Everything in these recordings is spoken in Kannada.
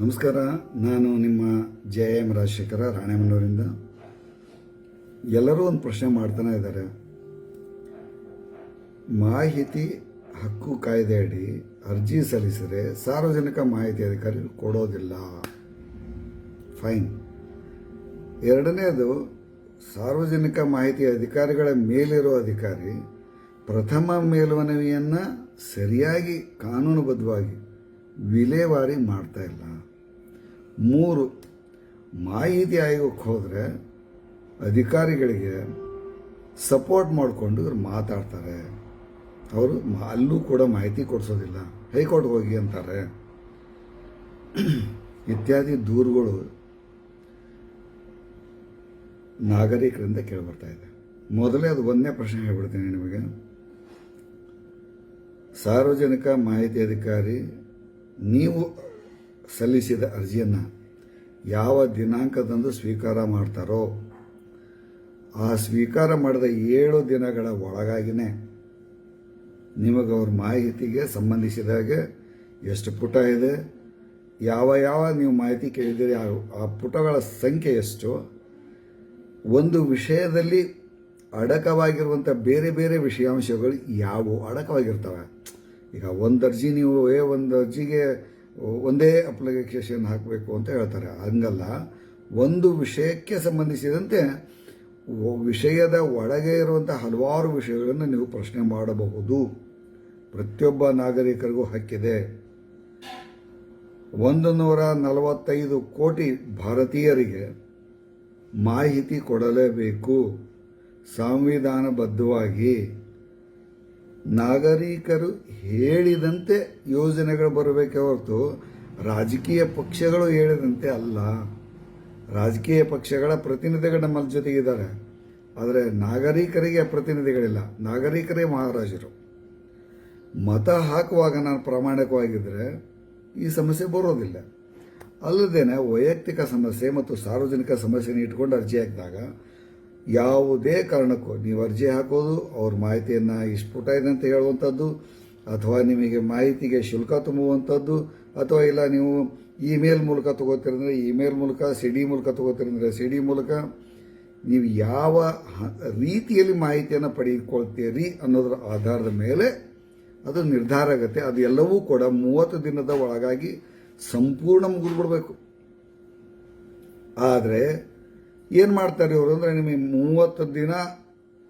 ನಮಸ್ಕಾರ, ನಾನು ನಿಮ್ಮ ಜೆ ಎಂ ರಾಜಶೇಖರ ರಾಣೆಮನ್ನೂರಿಂದ ಎಲ್ಲರೂ ಒಂದು ಪ್ರಶ್ನೆ ಮಾಡ್ತಾನೆ ಇದ್ದಾರೆ. ಮಾಹಿತಿ ಹಕ್ಕು ಕಾಯ್ದೆ ಅಡಿ ಅರ್ಜಿ ಸಲ್ಲಿಸಿದರೆ ಸಾರ್ವಜನಿಕ ಮಾಹಿತಿ ಅಧಿಕಾರಿ ಕೊಡೋದಿಲ್ಲ. ಫೈನ್ ಎರಡನೇದು, ಸಾರ್ವಜನಿಕ ಮಾಹಿತಿ ಅಧಿಕಾರಿಗಳ ಮೇಲಿರೋ ಅಧಿಕಾರಿ ಪ್ರಥಮ ಮೇಲ್ಮನವಿಯನ್ನು ಸರಿಯಾಗಿ ಕಾನೂನುಬದ್ಧವಾಗಿ ವಿಲೇವಾರಿ ಮಾಡ್ತಾ ಇಲ್ಲ. ಮೂರು ಮಾಹಿತಿ ಆಯೋಗಕ್ಕೆ ಹೋದರೆ ಅಧಿಕಾರಿಗಳಿಗೆ ಸಪೋರ್ಟ್ ಮಾಡಿಕೊಂಡು ಇವ್ರು ಮಾತಾಡ್ತಾರೆ. ಅವರು ಅಲ್ಲೂ ಕೂಡ ಮಾಹಿತಿ ಕೊಡಿಸೋದಿಲ್ಲ. ಹೈಕೋರ್ಟ್ಗೆ ಹೋಗಿ ಅಂತಾರೆ. ಇತ್ಯಾದಿ ದೂರುಗಳು ನಾಗರಿಕರಿಂದ ಕೇಳಿಬರ್ತಾ ಇದೆ. ಮೊದಲೇ ಅದು ಒಂದನೇ ಪ್ರಶ್ನೆ ಹೇಳ್ಬಿಡ್ತೀನಿ ನಿಮಗೆ. ಸಾರ್ವಜನಿಕ ಮಾಹಿತಿ ಅಧಿಕಾರಿ, ನೀವು ಸಲ್ಲಿಸಿದ ಅರ್ಜಿಯನ್ನು ಯಾವ ದಿನಾಂಕದಂದು ಸ್ವೀಕಾರ ಮಾಡ್ತಾರೋ ಆ ಸ್ವೀಕಾರ ಮಾಡಿದ ಏಳು ದಿನಗಳ ಒಳಗಾಗಿನೇ ನಿಮಗೆ ಅವ್ರ ಮಾಹಿತಿಗೆ ಸಂಬಂಧಿಸಿದ ಹಾಗೆ ಎಷ್ಟು ಪುಟ ಇದೆ, ಯಾವ ಯಾವ ನೀವು ಮಾಹಿತಿ ಕೇಳಿದಿರಿ ಆ ಪುಟಗಳ ಸಂಖ್ಯೆ ಎಷ್ಟು, ಒಂದು ವಿಷಯದಲ್ಲಿ ಅಡಕವಾಗಿರುವಂಥ ಬೇರೆ ಬೇರೆ ವಿಷಯಾಂಶಗಳು ಯಾವುವು ಅಡಕವಾಗಿರ್ತವೆ. ಈಗ ಒಂದು ಅರ್ಜಿ ನೀವು ಏ ಒಂದು ಅರ್ಜಿಗೆ ಒಂದೇ ಅಪ್ಲಿಕೇಶನ್ ಹಾಕಬೇಕು ಅಂತ ಹೇಳ್ತಾರೆ. ಹಂಗಲ್ಲ, ಒಂದು ವಿಷಯಕ್ಕೆ ಸಂಬಂಧಿಸಿದಂತೆ ವಿಷಯದ ಒಳಗೆ ಇರುವಂಥ ಹಲವಾರು ವಿಷಯಗಳನ್ನು ನೀವು ಪ್ರಶ್ನೆ ಮಾಡಬಹುದು. ಪ್ರತಿಯೊಬ್ಬ ನಾಗರಿಕರಿಗೂ ಹಕ್ಕಿದೆ. ಒಂದು ನೂರ ನಲವತ್ತೈದು ಕೋಟಿ ಭಾರತೀಯರಿಗೆ ಮಾಹಿತಿ ಕೊಡಲೇಬೇಕು. ಸಂವಿಧಾನಬದ್ಧವಾಗಿ ನಾಗರಿಕರು ಹೇಳಿದಂತೆ ಯೋಜನೆಗಳು ಬರಬೇಕೇ ಹೊರತು ರಾಜಕೀಯ ಪಕ್ಷಗಳು ಹೇಳಿದಂತೆ ಅಲ್ಲ. ರಾಜಕೀಯ ಪಕ್ಷಗಳ ಪ್ರತಿನಿಧಿಗಳು ನಮ್ಮ ಜೊತೆಗಿದ್ದಾರೆ. ಆದರೆ ನಾಗರಿಕರಿಗೆ ಪ್ರತಿನಿಧಿಗಳಿಲ್ಲ. ನಾಗರಿಕರೇ ಮಹಾರಾಜರು. ಮತ ಹಾಕುವಾಗ ನಾನು ಪ್ರಾಮಾಣಿಕವಾಗಿದ್ದರೆ ಈ ಸಮಸ್ಯೆ ಬರೋದಿಲ್ಲ. ಅಲ್ಲದೇನೆ ವೈಯಕ್ತಿಕ ಸಮಸ್ಯೆ ಮತ್ತು ಸಾರ್ವಜನಿಕ ಸಮಸ್ಯೆನ ಇಟ್ಕೊಂಡು ಅರ್ಜಿ ಹಾಕಿದಾಗ ಯಾವುದೇ ಕಾರಣಕ್ಕೂ ನೀವು ಅರ್ಜಿ ಹಾಕೋದು, ಅವ್ರ ಮಾಹಿತಿಯನ್ನು ಇಷ್ಟು ಇದೆ ಅಂತ ಹೇಳುವಂಥದ್ದು, ಅಥವಾ ನಿಮಗೆ ಮಾಹಿತಿಗೆ ಶುಲ್ಕ ತುಂಬುವಂಥದ್ದು, ಅಥವಾ ಇಲ್ಲ ನೀವು ಇಮೇಲ್ ಮೂಲಕ ತೊಗೋತಿರಂದರೆ ಇಮೇಲ್ ಮೂಲಕ ಸಿ ಡಿ ಮೂಲಕ ತೊಗೋತಿರಂದರೆ ಸಿ ಡಿ ಮೂಲಕ ನೀವು ಯಾವ ರೀತಿಯಲ್ಲಿ ಮಾಹಿತಿಯನ್ನು ಪಡೆದುಕೊಳ್ತೀರಿ ಅನ್ನೋದರ ಆಧಾರದ ಮೇಲೆ ಅದು ನಿರ್ಧಾರ ಆಗುತ್ತೆ. ಅದು ಎಲ್ಲವೂ ಕೂಡ ಮೂವತ್ತು ದಿನದ ಒಳಗಾಗಿ ಸಂಪೂರ್ಣ ಮುಗಿದ್ಬಿಡ್ಬೇಕು. ಆದರೆ ಏನು ಮಾಡ್ತಾರೆ ಇವರು ಅಂದರೆ ನಿಮಗೆ ಮೂವತ್ತು ದಿನ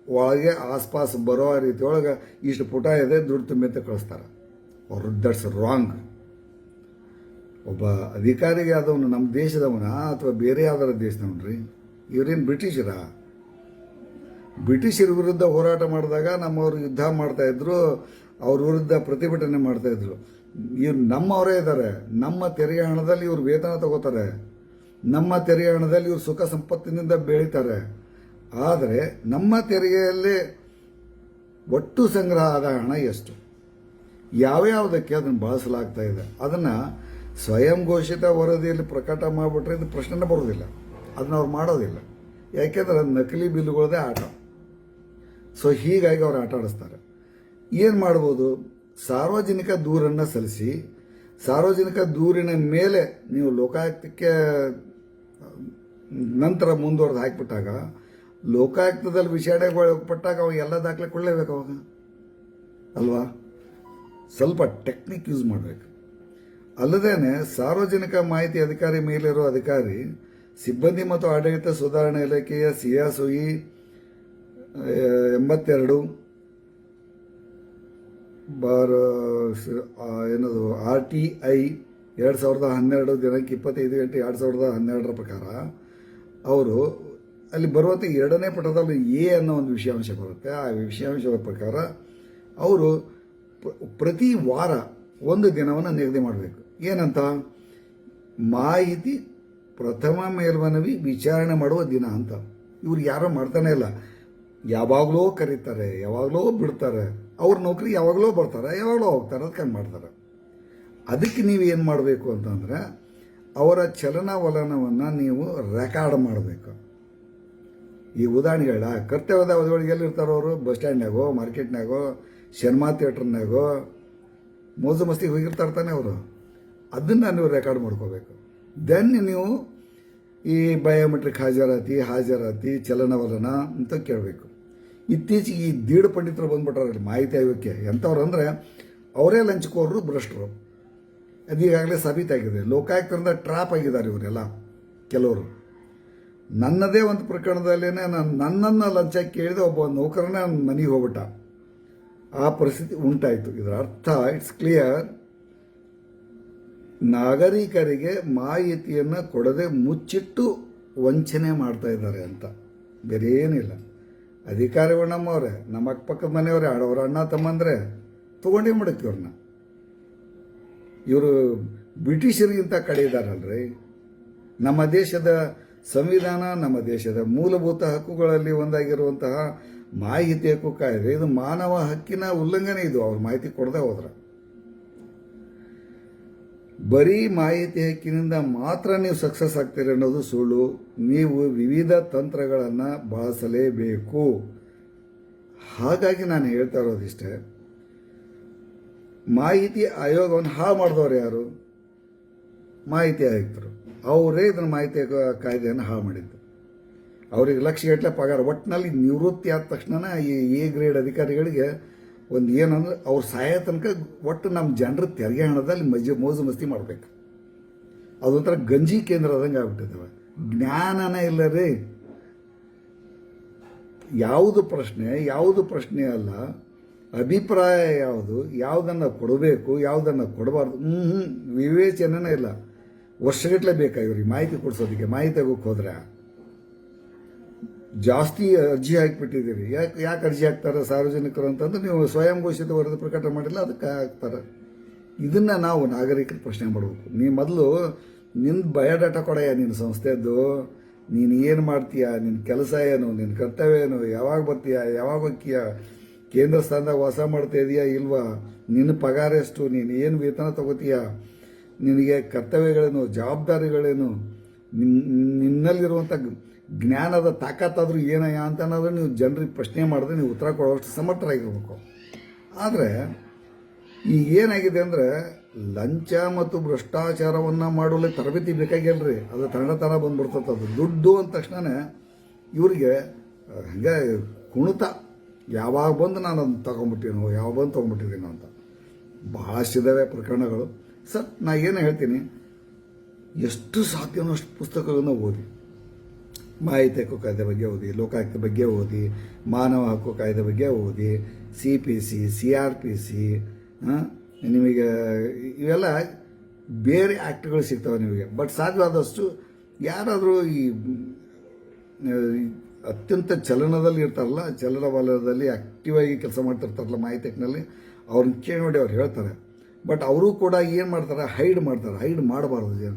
ಒಳಗೆ ಆಸ್ಪಾಸ್ ಬರೋ ರೀತಿ ಒಳಗೆ ಇಷ್ಟು ಪುಟ ಇದೆ, ದುಡ್ಡು ತುಂಬಿ ಕಳಿಸ್ತಾರೆ. ಅವರು ದಟ್ಸ್ ರಾಂಗ್. ಒಬ್ಬ ಅಧಿಕಾರಿಗೆ ಆದವನು ನಮ್ಮ ದೇಶದವನ ಅಥವಾ ಬೇರೆ ಯಾವ್ದಾರ ದೇಶದವನ್ರಿ? ಇವರೇನು ಬ್ರಿಟಿಷರ? ಬ್ರಿಟಿಷರ ವಿರುದ್ಧ ಹೋರಾಟ ಮಾಡಿದಾಗ ನಮ್ಮವರು ಯುದ್ಧ ಮಾಡ್ತಾ ಇದ್ರು, ಅವ್ರ ವಿರುದ್ಧ ಪ್ರತಿಭಟನೆ ಮಾಡ್ತಾ ಇದ್ರು. ಇವ್ರು ನಮ್ಮವರೇ ಇದ್ದಾರೆ ನಮ್ಮ ತೆರಿಗೆ ಹಣದಲ್ಲಿ ಇವ್ರು ವೇತನ ತಗೋತಾರೆ. ನಮ್ಮ ತೆರಿಗೆ ಹಣದಲ್ಲಿ ಇವರು ಸುಖ ಸಂಪತ್ತಿನಿಂದ ಬೆಳೀತಾರೆ. ಆದರೆ ನಮ್ಮ ತೆರಿಗೆಯಲ್ಲಿ ಒಟ್ಟು ಸಂಗ್ರಹ ಆದ ಹಣ ಎಷ್ಟು? ಯಾವ್ಯಾವುದಕ್ಕೆ ಅದನ್ನು ಬಳಸಲಾಗ್ತಾ ಇದೆ? ಅದನ್ನು ಸ್ವಯಂ ಘೋಷಿತ ವರದಿಯಲ್ಲಿ ಪ್ರಕಟ ಮಾಡಿಬಿಟ್ರೆ ಇದು ಪ್ರಶ್ನೆನೇ ಬರೋದಿಲ್ಲ ಅದನ್ನ ಅವ್ರು ಮಾಡೋದಿಲ್ಲ. ಯಾಕೆಂದ್ರೆ ನಕಲಿ ಬಿಲ್ಲುಗಳದೇ ಆಟ. ಸೊ ಹೀಗಾಗಿ ಅವ್ರು ಆಟ ಆಡಿಸ್ತಾರೆ. ಏನು ಮಾಡ್ಬೋದು? ಸಾರ್ವಜನಿಕ ದೂರನ್ನು ಸಲ್ಲಿಸಿ, ಸಾರ್ವಜನಿಕ ದೂರಿನ ಮೇಲೆ ನೀವು ಲೋಕಾಯುಕ್ತಕ್ಕೆ ನಂತರ ಮುಂದುವರೆದು ಹಾಕಿಬಿಟ್ಟಾಗ ಲೋಕಾಯುಕ್ತದಲ್ಲಿ ವಿಚಾರಣೆಗೊಳಪಟ್ಟಾಗ ಅವಾಗ ಎಲ್ಲ ದಾಖಲೆ ಕೊಡಲೇಬೇಕು ಅವಾಗ. ಅಲ್ವಾ? ಸ್ವಲ್ಪ ಟೆಕ್ನಿಕ್ ಯೂಸ್ ಮಾಡಬೇಕು. ಅಲ್ಲದೇನೆ ಸಾರ್ವಜನಿಕ ಮಾಹಿತಿ ಅಧಿಕಾರಿ ಮೇಲಿರೋ ಅಧಿಕಾರಿ, ಸಿಬ್ಬಂದಿ ಮತ್ತು ಆಡಳಿತ ಸುಧಾರಣಾ ಇಲಾಖೆಯ ಸಿಯಾಸುಯಿ ಎಂಬತ್ತೆರಡು, ಬಾರ್ ಏನದು, ಆರ್ ಟಿ ಐ ಎರಡು ಸಾವಿರದ ಹನ್ನೆರಡು ದಿನಕ್ಕೆ ಇಪ್ಪತ್ತೈದು ಗಂಟೆ ಎರಡು ಸಾವಿರದ ಹನ್ನೆರಡರ ಪ್ರಕಾರ ಅವರು ಅಲ್ಲಿ ಬರುವಂಥ ಎರಡನೇ ಪಟದಲ್ಲಿ ಎ ಅನ್ನೋ ಒಂದು ವಿಷಯಾಂಶ ಬರುತ್ತೆ. ಆ ವಿಷಯಾಂಶದ ಪ್ರಕಾರ ಅವರು ಪ್ರತಿ ವಾರ ಒಂದು ದಿನವನ್ನು ನಿಗದಿ ಮಾಡಬೇಕು. ಏನಂತ? ಮಾಹಿತಿ ಪ್ರಥಮ ಮೇಲ್ಮನವಿ ವಿಚಾರಣೆ ಮಾಡುವ ದಿನ ಅಂತ. ಇವ್ರು ಯಾರೋ ಮಾಡ್ತಾನೆ ಇಲ್ಲ. ಯಾವಾಗಲೋ ಕರೀತಾರೆ, ಯಾವಾಗಲೋ ಬಿಡ್ತಾರೆ. ಅವ್ರ ನೌಕರಿ ಯಾವಾಗಲೋ ಬರ್ತಾರೆ, ಯಾವಾಗಲೋ ಹೋಗ್ತಾರೆ ಅದಕ್ಕೆ ಹಂಗೆ ಮಾಡ್ತಾರೆ. ಅದಕ್ಕೆ ನೀವು ಏನು ಮಾಡಬೇಕು ಅಂತಂದರೆ ಅವರ ಚಲನವಲನವನ್ನು ನೀವು ರೆಕಾರ್ಡ್ ಮಾಡಬೇಕು. ಈ ಉದಾಹರಣೆಗಳ ಕರ್ತವ್ಯದ ಅವಧಿಯೊಳಗೆ ಎಲ್ಲಿರ್ತಾರೋ ಅವರು? ಬಸ್ ಸ್ಟ್ಯಾಂಡ್ನಾಗೋ, ಮಾರ್ಕೆಟ್ನಾಗೋ, ಸಿನಿಮಾ ಥಿಯೇಟ್ರ್ನಾಗೋ ಮೋಜು ಮಸ್ತಿಗೆ ಹೋಗಿರ್ತಾರೆ ತಾನೆ ಅವರು. ಅದನ್ನು ನೀವು ರೆಕಾರ್ಡ್ ಮಾಡ್ಕೋಬೇಕು. ದೆನ್ ನೀವು ಈ ಬಯೋಮೆಟ್ರಿಕ್ ಹಾಜರಾತಿ ಹಾಜರಾತಿ, ಚಲನವಲನ ಅಂತ ಕೇಳಬೇಕು. ಇತ್ತೀಚೆಗೆ ಈ ದೀಡ್ ಪಂಡಿತರು ಬಂದ್ಬಿಟ್ರಲ್ಲಿ ಮಾಹಿತಿ ಆಯೋಗಕ್ಕೆ. ಎಂಥವ್ರು ಅಂದರೆ ಅವರೇ ಲಂಚಕೋರರು ಭ್ರಷ್ಟರು. ಅದು ಈಗಾಗಲೇ ಸಾಬೀತಾಗಿದೆ. ಲೋಕಾಯುಕ್ತರಿಂದ ಟ್ರಾಪ್ ಆಗಿದ್ದಾರೆ ಇವರೆಲ್ಲ, ಕೆಲವರು. ನನ್ನದೇ ಒಂದು ಪ್ರಕರಣದಲ್ಲೇ ನಾನು ನನ್ನನ್ನು ಲಂಚ ಕೇಳಿದ, ಒಬ್ಬ ನೌಕರನ ನನ್ನ ಮನೆಗೆ ಹೋಗ್ಬಿಟ್ಟ. ಆ ಪರಿಸ್ಥಿತಿ ಉಂಟಾಯಿತು. ಇದರ ಅರ್ಥ ಇಟ್ಸ್ ಕ್ಲಿಯರ್ ನಾಗರಿಕರಿಗೆ ಮಾಹಿತಿಯನ್ನು ಕೊಡದೆ ಮುಚ್ಚಿಟ್ಟು ವಂಚನೆ ಮಾಡ್ತಾ ಇದ್ದಾರೆ ಅಂತ. ಬೇರೆ ಏನಿಲ್ಲ. ಅಧಿಕಾರಿಗಳು ನಮ್ಮವ್ರೆ, ನಮ್ಮ ಅಕ್ಕಪಕ್ಕದ ಮನೆಯವರೇ ಅವ್ರ ಅಣ್ಣ ತಮ್ಮಂದ್ರೆ, ತೊಗೊಂಡೇ ಮಾಡುತ್ತೆ ಇವ್ರನ್ನ ಇವರು ಬ್ರಿಟಿಷರಿಗಿಂತ ಕಡೆ ನಮ್ಮ ದೇಶದ ಸಂವಿಧಾನ, ನಮ್ಮ ದೇಶದ ಮೂಲಭೂತ ಹಕ್ಕುಗಳಲ್ಲಿ ಒಂದಾಗಿರುವಂತಹ ಮಾಹಿತಿ ಹಕ್ಕು ಕಾಯ್ದೆ, ಇದು ಮಾನವ ಹಕ್ಕಿನ ಉಲ್ಲಂಘನೆ ಇದು, ಅವ್ರ ಮಾಹಿತಿ ಕೊಡದೆ ಹೋದ್ರ. ಬರೀ ಮಾಹಿತಿ ಹಕ್ಕಿನಿಂದ ಮಾತ್ರ ನೀವು ಸಕ್ಸಸ್ ಆಗ್ತೀರಿ ಅನ್ನೋದು ಸುಳ್ಳು. ನೀವು ವಿವಿಧ ತಂತ್ರಗಳನ್ನು ಬಳಸಲೇಬೇಕು. ಹಾಗಾಗಿ ನಾನು ಹೇಳ್ತಾ ಇರೋದಿಷ್ಟೇ. ಮಾಹಿತಿ ಆಯೋಗವನ್ನು ಹಾಳು ಮಾಡಿದವರು ಯಾರು? ಮಾಹಿತಿ ಆಯುಕ್ತರು. ಅವರೇ ಇದನ್ನು ಮಾಹಿತಿ ಕಾಯ್ದೆಯನ್ನು ಹಾಳು ಮಾಡಿದ್ದು. ಅವ್ರಿಗೆ ಲಕ್ಷಗಟ್ಟಲೆ ಪಗಾರ. ಒಟ್ಟಿನಲ್ಲಿ ನಿವೃತ್ತಿ ಆದ ತಕ್ಷಣ ಈ ಎ ಗ್ರೇಡ್ ಅಧಿಕಾರಿಗಳಿಗೆ ಒಂದು ಏನಂದ್ರೆ ಅವ್ರು ಸಾಯೋ ತನಕ ಒಟ್ಟು ನಮ್ಮ ಜನರ ತೆರಿಗೆ ಹಣದಲ್ಲಿ ಮಜ, ಮೋಜು ಮಸ್ತಿ ಮಾಡಬೇಕು. ಅದೊಂಥರ ಗಂಜಿ ಕೇಂದ್ರ ಆದಂಗೆ ಆಗ್ಬಿಟ್ಟಿದ್ದಾವೆ ಜ್ಞಾನನೇ ಇಲ್ಲ ರೀ. ಯಾವುದು ಪ್ರಶ್ನೆ ಯಾವುದು ಪ್ರಶ್ನೆ ಅಲ್ಲ. ಅಭಿಪ್ರಾಯ ಯಾವುದು? ಯಾವುದನ್ನು ಕೊಡಬೇಕು, ಯಾವುದನ್ನು ಕೊಡಬಾರ್ದು? ಹ್ಞೂ ಹ್ಞೂ ವಿವೇಚನೆನೇ ಇಲ್ಲ. ವರ್ಷಗಟ್ಟಲೆ ಬೇಕಾ ಇವ್ರಿಗೆ ಮಾಹಿತಿ ಕೊಡಿಸೋದಕ್ಕೆ? ಮಾಹಿತಿ ಆಗೋಕೆ ಹೋದ್ರೆ? ಜಾಸ್ತಿ ಅರ್ಜಿ ಹಾಕಿಬಿಟ್ಟಿದ್ದೀರಿ. ಯಾಕೆ ಯಾಕೆ ಅರ್ಜಿ ಹಾಕ್ತಾರೆ ಸಾರ್ವಜನಿಕರು ಅಂತಂದ್ರೆ ನೀವು ಸ್ವಯಂ ಘೋಷಿತ ವರದಿ ಪ್ರಕಟ ಮಾಡಿಲ್ಲ, ಅದಕ್ಕೆ ಹಾಕ್ತಾರೆ. ಇದನ್ನು ನಾವು ನಾಗರಿಕರು ಪ್ರಶ್ನೆ ಮಾಡಬೇಕು. ನೀ ಮೊದಲು ನಿನ್ನ ಬಯೋಡಾಟಾ ಕೊಡಯ್ಯ ನಿನ್ನ ಸಂಸ್ಥೆದ್ದು. ನೀನು ಏನು ಮಾಡ್ತೀಯ? ನಿನ್ನ ಕೆಲಸ ಏನು? ನಿನ್ನ ಕರ್ತವ್ಯ ಏನು? ಯಾವಾಗ ಬರ್ತೀಯ? ಯಾವಾಗ ಹೋಗ್ತೀಯ? ಕೇಂದ್ರ ಸ್ಥಾನದಾಗ ವಾಸ ಮಾಡ್ತಾ ಇದೆಯಾ ಇಲ್ವಾ? ನಿನ್ನ ಪಗಾರ ಎಷ್ಟು? ನೀನು ಏನು ವೇತನ ತಗೋತೀಯ? ನಿನಗೆ ಕರ್ತವ್ಯಗಳೇನು, ಜವಾಬ್ದಾರಿಗಳೇನು? ನಿಮ್ಮ ನಿನ್ನಲ್ಲಿರುವಂಥ ಜ್ಞಾನದ ತಾಕತ್ತಾದರೂ ಏನಯ್ಯ ಅಂತ ಅನ್ನೋದು ನೀವು ಜನರಿಗೆ ಪ್ರಶ್ನೆ ಮಾಡಿದ್ರೆ ನೀವು ಉತ್ತರ ಕೊಡುವಷ್ಟು ಸಮರ್ಥರಾಗಿರ್ಬೇಕು. ಆದರೆ ಈಗ ಏನಾಗಿದೆ ಅಂದರೆ ಲಂಚ ಮತ್ತು ಭ್ರಷ್ಟಾಚಾರವನ್ನು ಮಾಡಲು ತರಬೇತಿ ಬೇಕಾಗಿಲ್ರಿ ಅದು ತನ್ನ ತನ ಬಂದ್ಬಿಡ್ತದೆ ಅದು. ದುಡ್ಡು ಅಂದ ತಕ್ಷಣ ಇವರಿಗೆ, ಹಂಗೆ ಕುಣಿತ ಯಾವಾಗ ಬಂದು ನಾನು ಅದನ್ನು ತೊಗೊಂಬಿಟ್ಟಿನೋ, ಯಾವಾಗ ಬಂದು ತೊಗೊಂಬಿಟ್ಟಿದ್ದೀನೋ ಅಂತ. ಭಾಳಷ್ಟಿದ್ದಾವೆ ಪ್ರಕರಣಗಳು. ಸರ್, ನಾ ಏನು ಹೇಳ್ತೀನಿ? ಎಷ್ಟು ಸಾಧ್ಯನೋ ಅಷ್ಟು ಪುಸ್ತಕಗಳನ್ನ ಓದಿ. ಮಾಹಿತಿ ಹಕ್ಕು ಕಾಯ್ದೆ ಬಗ್ಗೆ ಓದಿ, ಲೋಕಾಯುಕ್ತ ಬಗ್ಗೆ ಓದಿ, ಮಾನವ ಹಕ್ಕು ಕಾಯ್ದೆ ಬಗ್ಗೆ ಓದಿ, C P C C R P C ನಿಮಗೆ ಇವೆಲ್ಲ ಬೇರೆ ಆ್ಯಕ್ಟ್ಗಳು ಸಿಗ್ತವೆ ನಿಮಗೆ. ಬಟ್ ಸಾಧ್ಯವಾದಷ್ಟು ಯಾರಾದರೂ ಈ ಅತ್ಯಂತ ಚಲನದಲ್ಲಿ ಇರ್ತಾರಲ್ಲ ಚಲನ ವಲಯದಲ್ಲಿ ಆಕ್ಟಿವ್ ಆಗಿ ಕೆಲಸ ಮಾಡ್ತಿರ್ತಾರಲ್ಲ ಮಾಹಿತಿನಲ್ಲಿ ಅವ್ರನ್ನ ಕೇಳಿ ನೋಡಿ ಅವ್ರು ಹೇಳ್ತಾರೆ. ಬಟ್ ಅವರು ಕೂಡ ಏನು ಮಾಡ್ತಾರೆ? ಹೈಡ್ ಮಾಡ್ತಾರೆ. ಹೈಡ್ ಮಾಡಬಾರ್ದು ಜನ.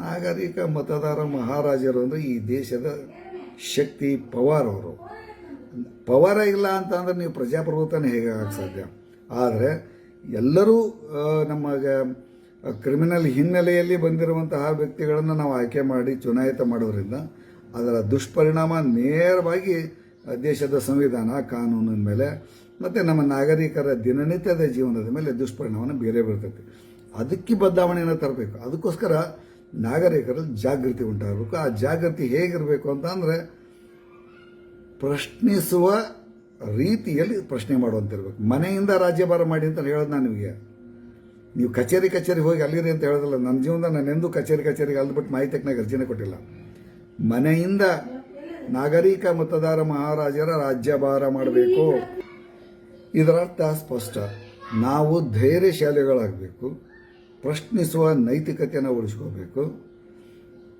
ನಾಗರಿಕ ಮತದಾರ ಮಹಾರಾಜರು ಅಂದರೆ ಈ ದೇಶದ ಶಕ್ತಿ ಪವಾರ್ ಅವರು. ಪವಾರ ಇಲ್ಲ ಅಂತಂದ್ರೆ ನೀವು ಪ್ರಜಾಪ್ರಭುತ್ವನೇ ಹೇಗೆ ಸಾಧ್ಯ? ಆದರೆ ಎಲ್ಲರೂ ನಮಗೆ ಕ್ರಿಮಿನಲ್ ಹಿನ್ನೆಲೆಯಲ್ಲಿ ಬಂದಿರುವಂತಹ ವ್ಯಕ್ತಿಗಳನ್ನು ನಾವು ಆಯ್ಕೆ ಮಾಡಿ ಚುನಾಯಿತ ಮಾಡೋದ್ರಿಂದ ಅದರ ದುಷ್ಪರಿಣಾಮ ನೇರವಾಗಿ ದೇಶದ ಸಂವಿಧಾನ, ಕಾನೂನಿನ ಮೇಲೆ ಮತ್ತು ನಮ್ಮ ನಾಗರಿಕರ ದಿನನಿತ್ಯದ ಜೀವನದ ಮೇಲೆ ದುಷ್ಪರಿಣಾಮನ ಬೇರೆ ಬೀರ್ತೈತಿ ಅದಕ್ಕೆ ಬದಲಾವಣೆಯನ್ನು ತರಬೇಕು. ಅದಕ್ಕೋಸ್ಕರ ನಾಗರಿಕರಲ್ಲಿ ಜಾಗೃತಿ ಉಂಟಾಗಬೇಕು. ಆ ಜಾಗೃತಿ ಹೇಗಿರಬೇಕು ಅಂತ ಅಂದರೆ ಪ್ರಶ್ನಿಸುವ ರೀತಿಯಲ್ಲಿ ಪ್ರಶ್ನೆ ಮಾಡುವಂತಿರ್ಬೇಕು. ಮನೆಯಿಂದ ರಾಜ್ಯಭಾರ ಮಾಡಿ ಅಂತ ಹೇಳೋದು ನಾನು ನಿಮಗೆ. ನೀವು ಕಚೇರಿ ಕಚೇರಿ ಹೋಗಿ ಅಲ್ಲಿರಿ ಅಂತ ಹೇಳೋದಿಲ್ಲ. ನನ್ನ ಜೀವನದ ನಾನು ಎಂದೂ ಕಚೇರಿ ಕಚೇರಿಗೆ ಅಲ್ಬಿಟ್ಟು ಮಾಹಿತಿಗೆ ಅರ್ಜಿನೇ ಕೊಟ್ಟಿಲ್ಲ. ಮನೆಯಿಂದ ನಾಗರಿಕ ಮತದಾರ ಮಹಾರಾಜರ ರಾಜ್ಯಭಾರ ಮಾಡಬೇಕು. ಇದರರ್ಥ ಸ್ಪಷ್ಟ. ನಾವು ಧೈರ್ಯಶಾಲಿಗಳಾಗಬೇಕು. ಪ್ರಶ್ನಿಸುವ ನೈತಿಕತೆಯನ್ನು ಉಳಿಸ್ಕೋಬೇಕು.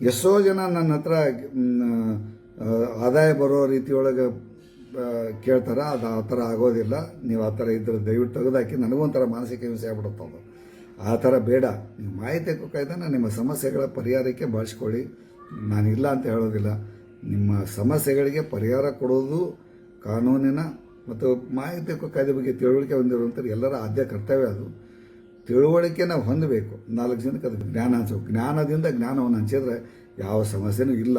ಎಷ್ಟೋ ಜನ ನನ್ನ ಹತ್ರ ಆದಾಯ ಬರೋ ರೀತಿಯೊಳಗೆ ಕೇಳ್ತಾರೆ. ಅದು ಆ ಥರ ಆಗೋದಿಲ್ಲ. ನೀವು ಆ ಥರ ಇದ್ರೆ ದಯವಿಟ್ಟು ತೆಗೆದಾಕಿ. ನನಗೊಂಥರ ಮಾನಸಿಕ ಹಿಂಸೆ ಆಗ್ಬಿಡುತ್ತೆ ಅದು. ಆ ಥರ ಬೇಡ. ನೀವು ಮಾಹಿತಿ ಕಾಯ್ದೆನ ನಿಮ್ಮ ಸಮಸ್ಯೆಗಳ ಪರಿಹಾರಕ್ಕೆ ಬಳಸ್ಕೊಳ್ಳಿ. ನಾನಿಲ್ಲ ಅಂತ ಹೇಳೋದಿಲ್ಲ. ನಿಮ್ಮ ಸಮಸ್ಯೆಗಳಿಗೆ ಪರಿಹಾರ ಕೊಡೋದು ಕಾನೂನಿನ ಮತ್ತು ಮಾಹಿತಿ ಕಾಯ್ದೆ ಬಗ್ಗೆ ತಿಳುವಳಿಕೆ ಹೊಂದಿರುವಂಥದ್ದು ಎಲ್ಲರ ಆದ್ಯ ಕರ್ತವ್ಯ ಅದು. ತಿಳುವಳಿಕೆ ನಾವು ಹೊಂದಬೇಕು. ನಾಲ್ಕು ಜನಕ್ಕೆ ಅದು ಜ್ಞಾನ ಹಂಚಬೇಕು ಜ್ಞಾನದಿಂದ ಜ್ಞಾನವನ್ನು ಹಂಚಿದ್ರೆ ಯಾವ ಸಮಸ್ಯೆನೂ ಇಲ್ಲ.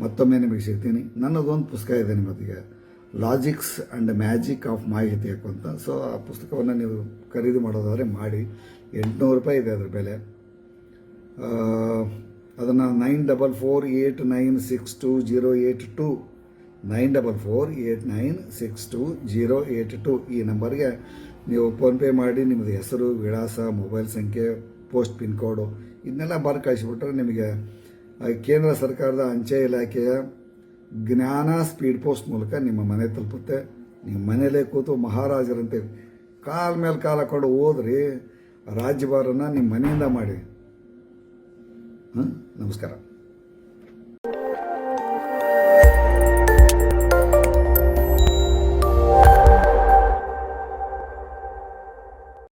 ಮತ್ತೊಮ್ಮೆ ನಿಮಗೆ ಸಿಗ್ತೀನಿ. ನನ್ನದೊಂದು ಪುಸ್ತಕ ಇದೆ ನಿಮ್ಮೊತ್ತಿಗೆ. ಲಾಜಿಕ್ಸ್ ಆ್ಯಂಡ್ ಮ್ಯಾಜಿಕ್ ಆಫ್ ಮಾಹಿತಿ ಅಂತ ಸೊ ಆ ಪುಸ್ತಕವನ್ನು ನೀವು ಖರೀದಿ ಮಾಡೋದಾದರೆ ಮಾಡಿ. ಎಂಟುನೂರು ರೂಪಾಯಿ ಇದೆ ಅದ್ರ ಬೆಲೆ. ಅದನ್ನು nine double four eight nine six two zero eight two. Nine double four eight nine six two zero eight two ಈ ನಂಬರ್ಗೆ ನೀವು ಫೋನ್ಪೇ ಮಾಡಿ ನಿಮ್ಮದು ಹೆಸರು, ವಿಳಾಸ, ಮೊಬೈಲ್ ಸಂಖ್ಯೆ, ಪೋಸ್ಟ್ ಪಿನ್ ಕೋಡು ಇದನ್ನೆಲ್ಲ ಬರ್ ಕಳಿಸಿಬಿಟ್ರೆ ನಿಮಗೆ ಕೇಂದ್ರ ಸರ್ಕಾರದ ಅಂಚೆ ಇಲಾಖೆಯ ಜ್ಞಾನ ಸ್ಪೀಡ್ ಪೋಸ್ಟ್ ಮೂಲಕ ನಿಮ್ಮ ಮನೆ ತಲುಪುತ್ತೆ. ನಿಮ್ಮ ಮನೆಯಲ್ಲೇ ಕೂತು ಮಹಾರಾಜರಂತೆ ಕಾಲ ಮೇಲೆ ಕಾಲ ಹಾಕೊಂಡು ಹೋದ್ರಿ ರಾಜ್ಯಭಾರನ ನಿಮ್ಮ ಮನೆಯಿಂದ ಮಾಡಿ. ನಮಸ್ಕಾರ